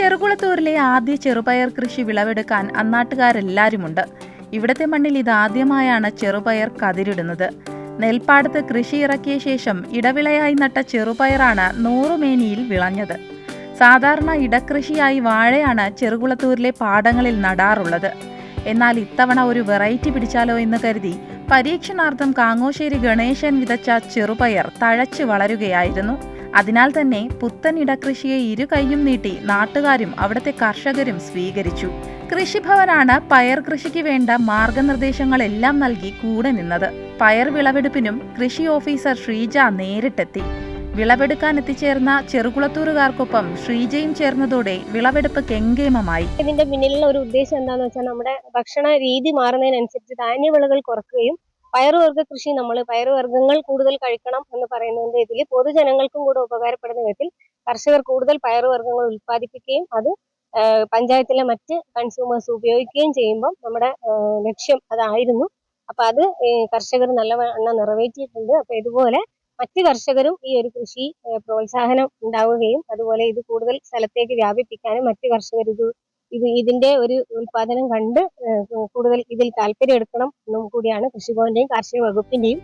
ആദ്യ ചെറുപയർ കൃഷി വിളവെടുക്കാൻ അന്നാട്ടുകാരെല്ലാവരുമുണ്ട് ഇവിടത്തെ മണ്ണിൽ ഇതാദ്യമായാണ് ചെറുപയർ കതിരിടുന്നത്. നെൽപ്പാടത്ത് കൃഷി ഇറക്കിയ ശേഷം ഇടവിളയായി നട്ട ചെറുപയറാണ് നൂറുമേനിയിൽ വിളഞ്ഞത്. സാധാരണ ഇടക്കൃഷിയായി വാഴയാണ് ചെറുകുളത്തൂരിലെ പാടങ്ങളിൽ നടാറുള്ളത്. എന്നാൽ ഇത്തവണ ഒരു വെറൈറ്റി പിടിച്ചാലോ എന്ന് കരുതി പരീക്ഷണാർത്ഥം കാങ്ങോശ്ശേരി ഗണേശൻ വിതച്ച ചെറുപയർ തഴച്ചു വളരുകയായിരുന്നു. അതിനാൽ തന്നെ പുത്തൻ ഇടകൃഷിയെ ഇരു കൈയും നീട്ടി നാട്ടുകാരും അവിടുത്തെ കർഷകരും സ്വീകരിച്ചു. കൃഷിഭവനാണ് പയർ കൃഷിക്ക് വേണ്ട മാർഗനിർദ്ദേശങ്ങളെല്ലാം നൽകി കൂടെ നിന്നത്. പയർ വിളവെടുപ്പിനും കൃഷി ഓഫീസർ ശ്രീജ നേരിട്ടെത്തി. വിളവെടുക്കാൻ എത്തിച്ചേർന്ന ചെറുകുളത്തൂരുകാർക്കൊപ്പം ശ്രീജയും ചേർന്നതോടെ വിളവെടുപ്പ് കെങ്കേമമായി. ഇതിന്റെ പിന്നിലുള്ള ഒരു ഉദ്ദേശം എന്താണെന്ന് വെച്ചാൽ നമ്മുടെ ഭക്ഷണ രീതി മാറുന്നതിനനുസരിച്ച് ധാന്യവിളകൾ കുറക്കുകയും പയറുവർഗ കൃഷി നമ്മൾ പയറുവർഗങ്ങൾ കൂടുതൽ കഴിക്കണം എന്ന് പറയുന്നതിന്റെ ഇതിൽ പൊതുജനങ്ങൾക്കും കൂടെ ഉപകാരപ്പെടുന്ന വിധത്തിൽ കർഷകർ കൂടുതൽ പയറുവർഗങ്ങൾ ഉൽപ്പാദിപ്പിക്കുകയും അത് പഞ്ചായത്തിലെ മറ്റ് കൺസ്യൂമേഴ്സ് ഉപയോഗിക്കുകയും ചെയ്യുമ്പോൾ നമ്മുടെ ലക്ഷ്യം അതായിരുന്നു. അപ്പൊ അത് കർഷകർ നല്ല നല്ലവണ്ണം നിറവേറ്റിയിട്ടുണ്ട്. അപ്പൊ ഇതുപോലെ മറ്റ് കർഷകരും ഈ ഒരു കൃഷി പ്രോത്സാഹനം ഉണ്ടാവുകയും അതുപോലെ ഇത് കൂടുതൽ സ്ഥലത്തേക്ക് വ്യാപിപ്പിക്കാനും മറ്റ് കർഷകർ ഇത് ഇത് ഇതിന്റെ ഒരു ഉൽപാദനം കണ്ട് കൂടുതൽ ഇതിൽ താല്പര്യം എടുക്കണം എന്നും കൂടിയാണ് കൃഷിഭവന്റെയും കാർഷിക വകുപ്പിന്റെയും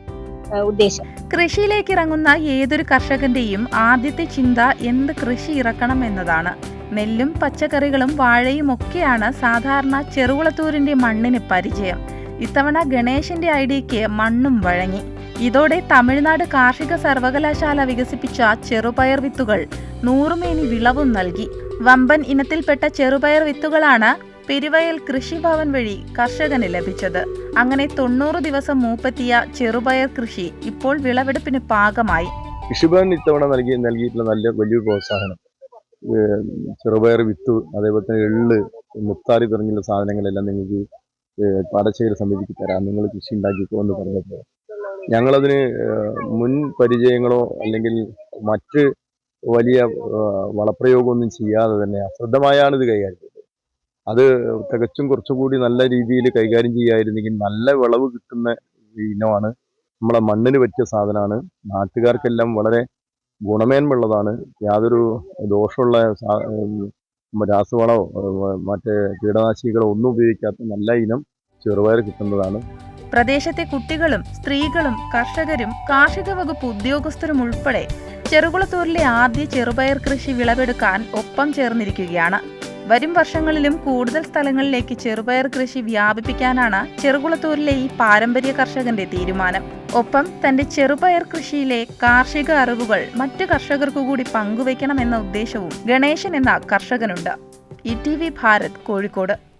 ഉദ്ദേശം. കൃഷിയിലേക്ക് ഇറങ്ങുന്ന ഏതൊരു കർഷകന്റെയും ആദ്യത്തെ ചിന്ത എന്ത് കൃഷി ഇറക്കണം എന്നതാണ്. നെല്ലും പച്ചക്കറികളും വാഴയും ഒക്കെയാണ് സാധാരണ ചെറുകുളത്തൂരിന്റെ മണ്ണിന് പരിചയം. ഇത്തവണ ഗണേശന്റെ ഐഡിയയ്ക്ക് മണ്ണും വഴങ്ങി. ഇതോടെ തമിഴ്നാട് കാർഷിക സർവകലാശാല വികസിപ്പിച്ച ചെറുപയർ വിത്തുകൾ നൂറുമേനി വിളവും നൽകി. വമ്പൻ ഇനത്തിൽപ്പെട്ട ചെറുപയർ വിത്തുകളാണ് പെരുവയൽ കൃഷിഭവൻ വഴി കർഷകന് ലഭിച്ചത്. അങ്ങനെ തൊണ്ണൂറ് ദിവസം മൂപ്പത്തിയ ചെറുപയർ കൃഷി ഇപ്പോൾ വിളവെടുപ്പിന് പാകമായി. കൃഷിഭവൻ ഇത്തവണ നൽകി നൽകിയിട്ടുള്ള നല്ല വലിയൊരു പ്രോത്സാഹനം. ചെറുപയർ വിത്ത് അതേപോലെ തന്നെ എള്ള് മുത്താറി തുടങ്ങിയുള്ള സാധനങ്ങളെല്ലാം നിങ്ങൾക്ക് പാടശേഖര സമിതിക്ക് തരാം. നിങ്ങൾ കൃഷി ഉണ്ടാക്കിക്കോ എന്ന് പറഞ്ഞപ്പോൾ. ഞങ്ങളതിന് മുൻ പരിചയങ്ങളോ അല്ലെങ്കിൽ മറ്റ് വലിയ വളപ്രയോഗമൊന്നും ചെയ്യാതെ തന്നെ അശ്രദ്ധമായാണ് ഇത് കൈകാര്യം ചെയ്തത്. അത് തികച്ചും കുറച്ചുകൂടി നല്ല രീതിയിൽ കൈകാര്യം ചെയ്യായിരുന്നെങ്കിൽ നല്ല വിളവ് കിട്ടുന്ന ഇനമാണ് നമ്മളെ മണ്ണിന് പറ്റിയ സാധനമാണ്. നാട്ടുകാർക്കെല്ലാം വളരെ ഗുണമേന്മയുള്ളതാണ്. യാതൊരു ദോഷമുള്ള രാസവളമോ മറ്റേ കീടനാശിനികളോ ഒന്നും ഉപയോഗിക്കാത്ത നല്ല ഇനം ചെറുപയർ കിട്ടുന്നതാണ്. പ്രദേശത്തെ കുട്ടികളും സ്ത്രീകളും കർഷകരും കാർഷിക വകുപ്പ് ഉദ്യോഗസ്ഥരും ഉൾപ്പെടെ ചെറുകുളത്തൂരിലെ ആദ്യ ചെറുപയർ കൃഷി വിളവെടുക്കാൻ ഒപ്പം ചേർന്നിരിക്കുകയാണ്. വരും വർഷങ്ങളിലും കൂടുതൽ സ്ഥലങ്ങളിലേക്ക് ചെറുപയർ കൃഷി വ്യാപിപ്പിക്കാനാണ് ചെറുകുളത്തൂരിലെ ഈ പാരമ്പര്യ കർഷകന്റെ തീരുമാനം. ഒപ്പം തന്റെ ചെറുപയർ കൃഷിയിലെ കാർഷിക അറിവുകൾ മറ്റു കർഷകർക്കു കൂടി പങ്കുവയ്ക്കണമെന്ന ഉദ്ദേശവും ഗണേശൻ എന്ന കർഷകനുണ്ട്. E T V Bharat Kozhikode.